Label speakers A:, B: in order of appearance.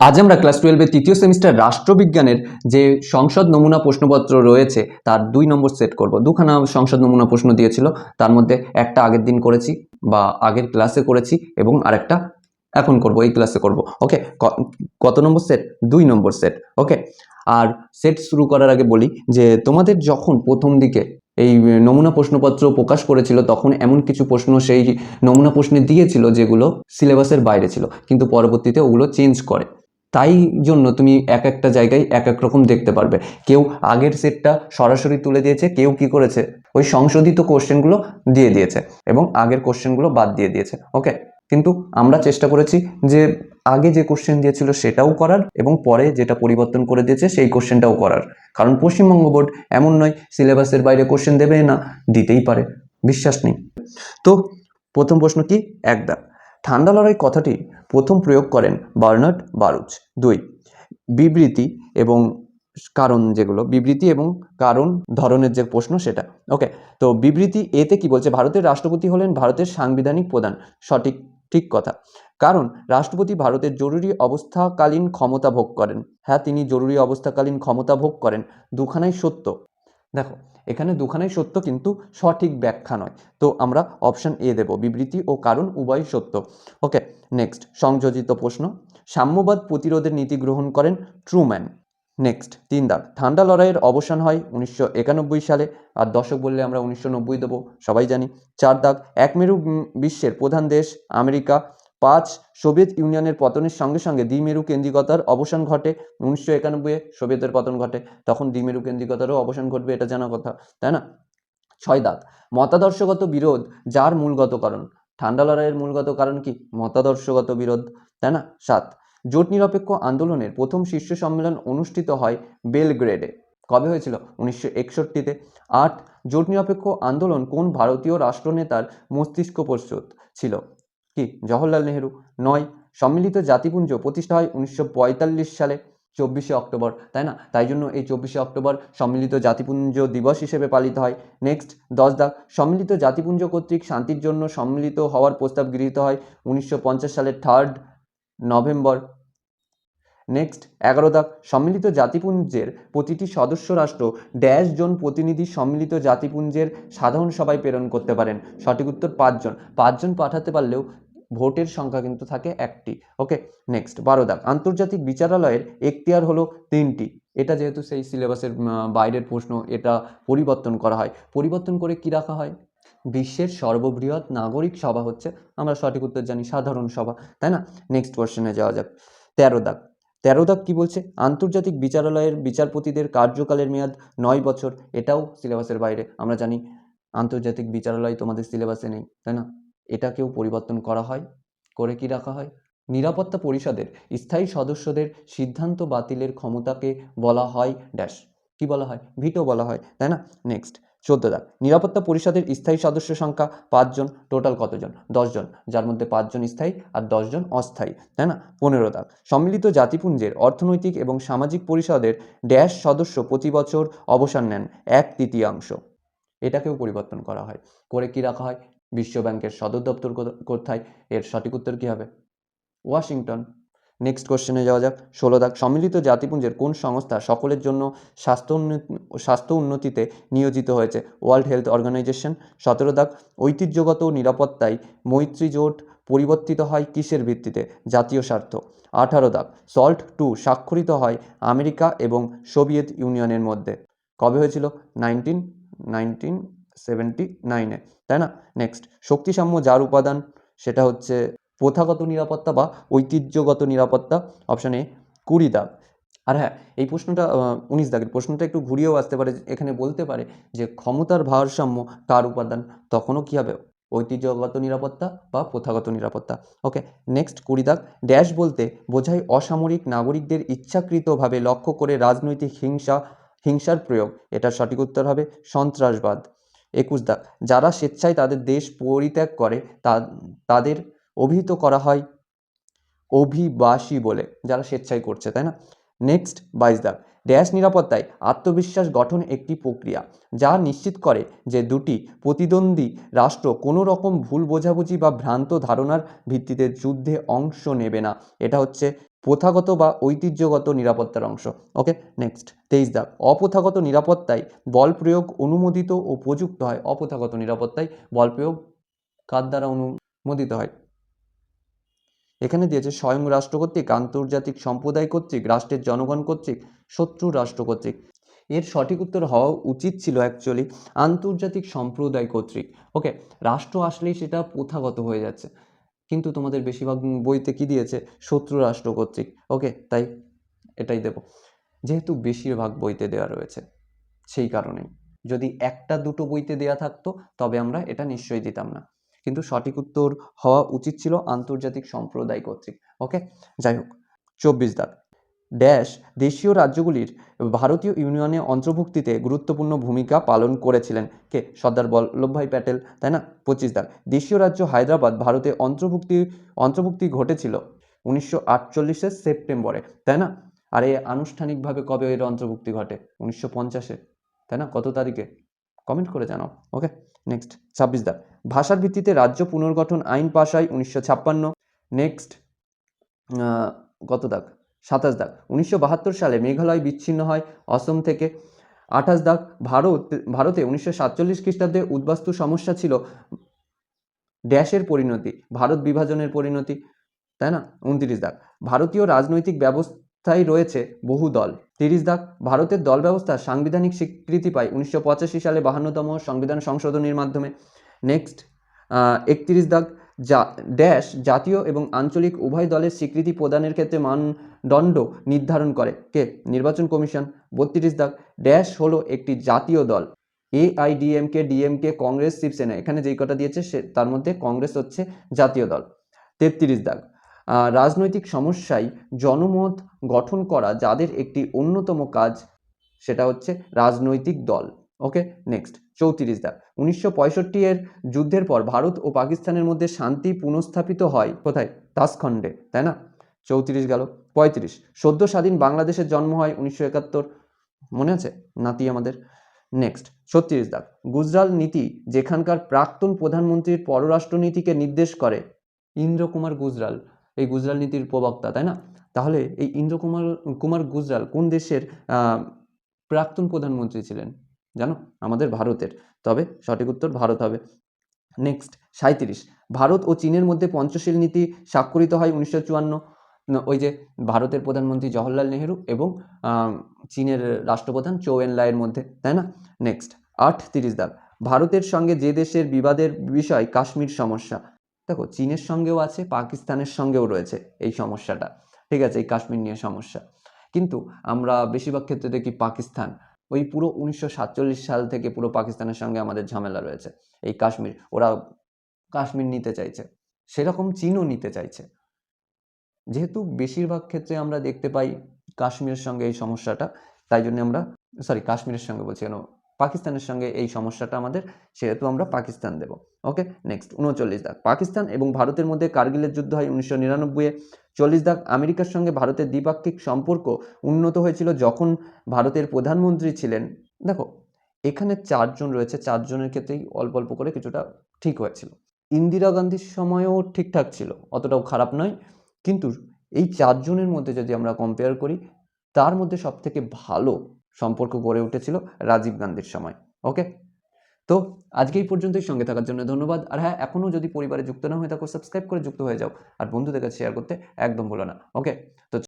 A: আজ আমরা ক্লাস টুয়েলভের তৃতীয় সেমিস্টার রাষ্ট্রবিজ্ঞানের যে সংসদ নমুনা প্রশ্নপত্র রয়েছে, তার দুই নম্বর সেট করব। দুখানা সংসদ নমুনা প্রশ্ন দিয়েছিল, তার মধ্যে একটা আগের দিন করেছি বা আগের ক্লাসে করেছি এবং আরেকটা এখন করব, এই ক্লাসে করব। ওকে কত নম্বর সেট দুই নম্বর সেট ওকে আর সেট শুরু করার আগে বলি যে, তোমাদের যখন প্রথম দিকে এই নমুনা প্রশ্নপত্র প্রকাশ করেছিল, তখন এমন কিছু প্রশ্ন সেই নমুনা প্রশ্নে দিয়েছিল যেগুলো সিলেবাসের বাইরে ছিল, কিন্তু পরবর্তীতে ওগুলো চেঞ্জ করে। তাই জন্য তুমি এক একটা জায়গায় এক এক রকম দেখতে পারবে। কেউ আগের সেটটা সরাসরি তুলে দিয়েছে, কেউ কি করেছে? ওই সংশোধিত কোশ্চেনগুলো দিয়ে দিয়েছে এবং আগের কোশ্চেনগুলো বাদ দিয়ে দিয়েছে ওকে কিন্তু আমরা চেষ্টা করেছি যে আগে যে কোশ্চেন দিয়েছিল সেটাও করার এবং পরে যেটা পরিবর্তন করে দিয়েছে সেই কোশ্চেনটাও করার। কারণ পশ্চিমবঙ্গ বোর্ড এমন নয় সিলেবাসের বাইরে কোশ্চেন দেবে না, দিতেই পারে, বিশ্বাস নেই। তো প্রথম প্রশ্ন কি? এক দাগ ঠান্ডা লড়াই কথাটি প্রথম প্রয়োগ করেন বার্নার্ড বারুচ দুই, বিবৃতি এবং কারণ যেগুলো, বিবৃতি এবং কারণ ধরনের যে প্রশ্ন সেটা। ওকে, তো বিবৃতি এতে কি বলছে? ভারতের রাষ্ট্রপতি হলেন ভারতের সাংবিধানিক প্রধান। সঠিক, ঠিক কথা। কারণ রাষ্ট্রপতি ভারতের জরুরি অবস্থাকালীন ক্ষমতা ভোগ করেন। হ্যাঁ তিনি জরুরি অবস্থাকালীন ক্ষমতা ভোগ করেন। দুখানাই সত্য। দেখো এখানে দুখানাই সত্য কিন্তু সঠিক ব্যাখ্যা নয়। তো আমরা অপশন এ দেব, বিবৃতি ও কারণ উভয় সত্য। ওকে নেক্সট সংযোজিত প্রশ্ন। সাম্যবাদ প্রতিরোধের নীতি গ্রহণ করেন ট্রুম্যান। নেক্সট তিন দাগ ঠান্ডা লড়াইয়ের অবসান হয় উনিশশো একানব্বই সালে। আর দশক বললে আমরা উনিশশো নব্বই দেবো, সবাই জানি। চার দাগ একমেরু বিশ্বের প্রধান দেশ আমেরিকা। পাঁচ, সোভিয়েত ইউনিয়নের পতনের সঙ্গে সঙ্গে দ্বিমেরু কেন্দ্রিকতার অবসান ঘটে। উনিশশো একানব্বইয়ে সোভিয়েতের পতন ঘটে। তখন দ্বিমেরু কেন্দ্রিকতারও অবসান ঘটবে, এটা জানা কথা, তাই না? ছয় দাগ মতাদর্শগত বিরোধ, যার মূলগত কারণ? ঠান্ডা লড়াইয়ের মূলগত কারণ কি? মতাদর্শগত বিরোধ, তাই না? সাত, জোট নিরপেক্ষ আন্দোলনের প্রথম শীর্ষ সম্মেলন অনুষ্ঠিত হয় বেলগ্রেডে। কবে হয়েছিল? উনিশশো একষট্টিতে। আট, জোট নিরপেক্ষ আন্দোলন কোন ভারতীয় রাষ্ট্রনেতার মস্তিষ্ক প্রস্তুত ছিল? কি? জওহরলাল নেহেরু। নয়, সম্মিলিত জাতিপুঞ্জ প্রতিষ্ঠা হয় উনিশশো পঁয়তাল্লিশ সালে, চব্বিশে অক্টোবর, তাই না? তাই জন্য এই চব্বিশে অক্টোবর সম্মিলিত জাতিপুঞ্জ দিবস হিসেবে পালিত হয়। নেক্সট দশ দাগ সম্মিলিত জাতিপুঞ্জ কর্তৃক শান্তির জন্য সম্মিলিত হওয়ার প্রস্তাব গৃহীত হয় উনিশশো পঞ্চাশ সালের থার্ড নভেম্বর নেক্সট এগারো দাগ সম্মিলিত জাতিপুঞ্জের প্রতিটি সদস্য রাষ্ট্র ড্যাশ জন প্রতিনিধি সম্মিলিত জাতিপুঞ্জের সাধারণ সভায় প্রেরণ করতে পারেন। সঠিক উত্তর পাঁচজন পাঁচজন পাঠাতে পারলেও ভোটের সংখ্যা কিন্তু থাকে একটি। ওকে নেক্সট বারো দাগ আন্তর্জাতিক বিচারালয়ের এখতিয়ার হলো তিনটি। এটা যেহেতু সেই সিলেবাসের বাইরের প্রশ্ন, এটা পরিবর্তন করা হয়। পরিবর্তন করে কি রাখা হয়? বিশ্বের সর্ববৃহৎ নাগরিক সভা হচ্ছে, আমরা সঠিক উত্তর জানি, সাধারণ সভা, তাই না? নেক্সট কোশ্চেনে যাওয়া যাক। তেরো দাগ তেরো দাগ কি বলছে? আন্তর্জাতিক বিচারালয়ের বিচারপতিদের কার্যকালের মেয়াদ নয় বছর। এটাও সিলেবাসের বাইরে। আমরা জানি, আন্তর্জাতিক বিচারালয় তোমাদের সিলেবাসে নেই, তাই না? এটাকেও পরিবর্তন করা হয়, করে কি রাখা হয়? নিরাপত্তা পরিষদের, স্থায়ী সদস্যদের সিদ্ধান্ত বাতিলের ক্ষমতাকে বলা হয় ড্যাশ কি বলা হয়? ভিটো বলা হয়, তাই না? নেক্সট চোদ্দ দাগ নিরাপত্তা পরিষদের স্থায়ী সদস্য সংখ্যা পাঁচজন টোটাল কতজন? দশজন, যার মধ্যে পাঁচজন স্থায়ী আর দশজন অস্থায়ী, তাই না? পনেরো দাগ সম্মিলিত জাতিপুঞ্জের অর্থনৈতিক এবং সামাজিক পরিষদের ড্যাশ সদস্য প্রতি বছর অবসান নেন এক তৃতীয়াংশ। এটাকেও পরিবর্তন করা হয়, করে কি রাখা হয়? বিশ্ব ব্যাংকের সদর দপ্তর কোথায়? এর সঠিক উত্তর কি হবে? ওয়াশিংটন। নেক্সট কোশ্চেনে যাওয়া যাক। ষোলো দাগ, সম্মিলিত জাতিপুঞ্জের কোন সংস্থা সকলের জন্য স্বাস্থ্য উন্নতি স্বাস্থ্য উন্নতিতে নিয়োজিত হয়েছে? ওয়ার্ল্ড হেলথ অর্গানাইজেশন সতেরো দাগ, ঐতিহ্যগত নিরাপত্তায় মৈত্রী জোট পরিবর্তিত হয় কিসের ভিত্তিতে? জাতীয় স্বার্থ। আঠারো দাগ সল্ট টু স্বাক্ষরিত হয় আমেরিকা এবং সোভিয়েত ইউনিয়নের মধ্যে। কবে হয়েছিল? নাইনটিন নাইনটিন সেভেন্টি নাইনে তাই না? নেক্সট শক্তিসাম্য যার উপাদান, সেটা হচ্ছে প্রথাগত নিরাপত্তা বা ঐতিহ্যগত নিরাপত্তা অপশন এ কুড়ি দাগ। আর হ্যাঁ এই প্রশ্নটা উনিশ দাগের, প্রশ্নটা একটু ঘুরিয়েও আসতে পারে, এখানে বলতে পারে যে ক্ষমতার ভারসাম্য কার উপাদান, তখনও কী হবে? ঐতিহ্যগত নিরাপত্তা বা প্রথাগত নিরাপত্তা। ওকে নেক্সট কুড়ি দাগ ড্যাশ বলতে বোঝায় অসামরিক নাগরিকদের ইচ্ছাকৃতভাবে লক্ষ্য করে রাজনৈতিক হিংসা, হিংসার প্রয়োগ। এটার সঠিক উত্তর হবে সন্ত্রাসবাদ। একুশ দাগ যারা স্বেচ্ছায় তাদের দেশ পরিত্যাগ করে, তা তাদের অভিহিত করা হয় অভিবাসী বলে, যারা স্বেচ্ছায় করছে, তাই না? নেক্সট বাইশ দাগ ড্যাশ নিরাপত্তায় আত্মবিশ্বাস গঠন একটি প্রক্রিয়া, যা নিশ্চিত করে যে দুটি প্রতিদ্বন্দ্বী রাষ্ট্র কোনো রকম ভুল বোঝাবুঝি বা ভ্রান্ত ধারণার ভিত্তিতে যুদ্ধে অংশ নেবে না। এটা হচ্ছে প্রথাগত বা ঐতিহ্যগত নিরাপত্তার অংশ। ওকে নেক্সট তেইশ দাগ। অপ্রথাগত নিরাপত্তায় বল প্রয়োগ অনুমোদিত ও প্রযুক্ত হয়। অপ্রথাগত নিরাপত্তায় বল প্রয়োগ কার দ্বারা অনুমোদিত হয়? এখানে দিয়েছে স্বয়ং রাষ্ট্র কর্তৃক, আন্তর্জাতিক সম্প্রদায় কর্তৃক, রাষ্ট্রের জনগণ কর্তৃক, শত্রু রাষ্ট্র কর্তৃক। এর সঠিক উত্তর হওয়া উচিত ছিল অ্যাকচুয়ালি আন্তর্জাতিক সম্প্রদায় কর্তৃক। ওকে রাষ্ট্র আসলেই সেটা প্রথাগত হয়ে যাচ্ছে। কিন্তু তোমাদের বেশিরভাগ বইতে কি দিয়েছে? শত্রু রাষ্ট্র কর্তৃক। ওকে তাই এটাই দেব। যেহেতু বেশিরভাগ বইতে দেওয়া রয়েছে, সেই কারণেই। যদি একটা দুটো বইতে দেওয়া থাকতো, তবে আমরা এটা নিশ্চয়ই দিতাম না। কিন্তু সঠিক উত্তর হওয়া উচিত ছিল আন্তর্জাতিক সম্প্রদায় কর্তৃক। ওকে যাই হোক। চব্বিশ দাগ ড্যাশ দেশীয় রাজ্যগুলির ভারতীয় ইউনিয়নে অন্তর্ভুক্তিতে গুরুত্বপূর্ণ ভূমিকা পালন করেছিলেন কে? সর্দার বল্লভভাই প্যাটেল, তাই না? পঁচিশ দাগ। দেশীয় রাজ্য হায়দ্রাবাদ ভারতে অন্তর্ভুক্তি অন্তর্ভুক্তি ঘটেছিল উনিশশো আটচল্লিশের সেপ্টেম্বরে, তাই না? আর এ আনুষ্ঠানিকভাবে কবে এর অন্তর্ভুক্তি ঘটে? উনিশশো পঞ্চাশে, তাই না? কত তারিখে? কমেন্ট করে জানাও, ওকে? নেক্সট, ছাব্বিশ দাগ। ভাষার ভিত্তিতে রাজ্য পুনর্গঠন আইন পাশ হয় উনিশশো ছাপ্পান্ন। নেক্সট কত দাগ? সাতাশ দাগ। উনিশশো বাহাত্তর সালে মেঘালয় বিচ্ছিন্ন হয়। অসম থেকে আঠাশ দাগ। ভারত, ভারতে উনিশশো সাতচল্লিশ খ্রিস্টাব্দে উদ্বাস্তু সমস্যা ছিল ড্যাশের পরিণতি, ভারত বিভাজনের পরিণতি, তাই না? উনত্রিশ দাগ। ভারতীয় রাজনৈতিক ব্যবস্থায় রয়েছে বহু দল। তিরিশ দাগ। ভারতের দল ব্যবস্থা সাংবিধানিক স্বীকৃতি পায় উনিশশো পঁচাশি সালে বাহান্নতম সংবিধান সংশোধনীর মাধ্যমে। নেক্সট একত্রিশ দাগ। যা ড্যাশ জাতীয় এবং আঞ্চলিক উভয় দলের স্বীকৃতি প্রদানের ক্ষেত্রে মানদণ্ড নির্ধারণ করে। কে? নির্বাচন কমিশন। বত্রিশ দাগ। ড্যাশ হলো একটি জাতীয় দল। AIADMK, DMK, Congress, Shivsena. এখানে যেই কটা দিয়েছে সে, তার মধ্যে কংগ্রেস হচ্ছে জাতীয় দল। তেত্রিশ দাগ। রাজনৈতিক সমস্যায় জনমত গঠন করা যাদের একটি অন্যতম কাজ, সেটা হচ্ছে রাজনৈতিক দল। ওকে? নেক্সট। চৌত্রিশ দাগ উনিশশো পঁয়ষট্টি এর যুদ্ধের পর ভারত ও পাকিস্তানের মধ্যে শান্তি পুনঃস্থাপিত হয় কোথায়? তাসখণ্ডে, তাই না? চৌত্রিশ গেল, পঁয়ত্রিশ। সদ্য স্বাধীন বাংলাদেশের জন্ম হয় উনিশশো একাত্তর। মনে আছে? নাতি আমাদের। নেক্সট ছত্রিশ দাগ গুজরাল নীতি যেখানকার প্রাক্তন প্রধানমন্ত্রীর পররাষ্ট্রনীতিকে নির্দেশ করে ইন্দ্রকুমার গুজরাল। এই গুজরাল নীতির প্রবক্তা, তাই না? তাহলে এই ইন্দ্রকুমার, কুমার গুজরাল কোন দেশের প্রাক্তন প্রধানমন্ত্রী ছিলেন? জানো? আমাদের ভারতের। তবে সঠিক উত্তর ভারত হবে। নেক্সট সাঁইত্রিশ। ভারত ও চীনের মধ্যে পঞ্চশীল নীতি স্বাক্ষরিত হয় উনিশশো চুয়ান্ন। ওই যে ভারতের প্রধানমন্ত্রী জওহরলাল নেহেরু এবং চীনের রাষ্ট্রপ্রধান চৌ এন লাইয়ের মধ্যে, তাই না? নেক্সট আট তিরিশ দাগ। ভারতের সঙ্গে যে দেশের বিবাদের বিষয় কাশ্মীর সমস্যা। দেখো, চীনের সঙ্গেও আছে, পাকিস্তানের সঙ্গেও রয়েছে এই সমস্যাটা। ঠিক আছে, এই কাশ্মীর নিয়ে সমস্যা। কিন্তু আমরা বেশিরভাগ ক্ষেত্রে দেখি পাকিস্তান। ওই পুরো উনিশশো সাতচল্লিশ সাল থেকে পুরো পাকিস্তানের সঙ্গে আমাদের ঝামেলা রয়েছে। এই কাশ্মীর, ওরা কাশ্মীর নিতে চাইছে। সেরকম চীনও নিতে চাইছে। যেহেতু বেশিরভাগ ক্ষেত্রে আমরা দেখতে পাই কাশ্মীরের সঙ্গে এই সমস্যাটা, তাই জন্য আমরা সরি কাশ্মীরের সঙ্গে বলছি কেন? পাকিস্তানের সঙ্গে এই সমস্যাটা আমাদের, সেহেতু আমরা পাকিস্তান দেব। ওকে নেক্সট উনচল্লিশ দাগ। পাকিস্তান এবং ভারতের মধ্যে কার্গিলের যুদ্ধ হয় উনিশশো নিরানব্বইয়ে। চল্লিশ দাগ আমেরিকার সঙ্গে ভারতের দ্বিপাক্ষিক সম্পর্ক উন্নত হয়েছিল যখন ভারতের প্রধানমন্ত্রী ছিলেন। দেখো, এখানে চারজন রয়েছে, চারজনের ক্ষেত্রেই অল্প অল্প করে কিছুটা ঠিক হয়েছিল। ইন্দিরা গান্ধীর সময়ও ঠিকঠাক ছিল, অতটাও খারাপ নয়। কিন্তু এই চারজনের মধ্যে যদি আমরা কম্পেয়ার করি, তার মধ্যে সব থেকে ভালো সম্পর্ক গড়ে উঠেছিল রাজীব গান্ধীর সময় ওকে তো আজকে এই পর্যন্তই সঙ্গে থাকার জন্য ধন্যবাদ। আর হ্যাঁ এখনও যদি পরিবারে যুক্ত না হয়ে থাকো সাবস্ক্রাইব করে যুক্ত হয়ে যাও। আর বন্ধুদের কাছে শেয়ার করতে একদম ভুলো না। ওকে তো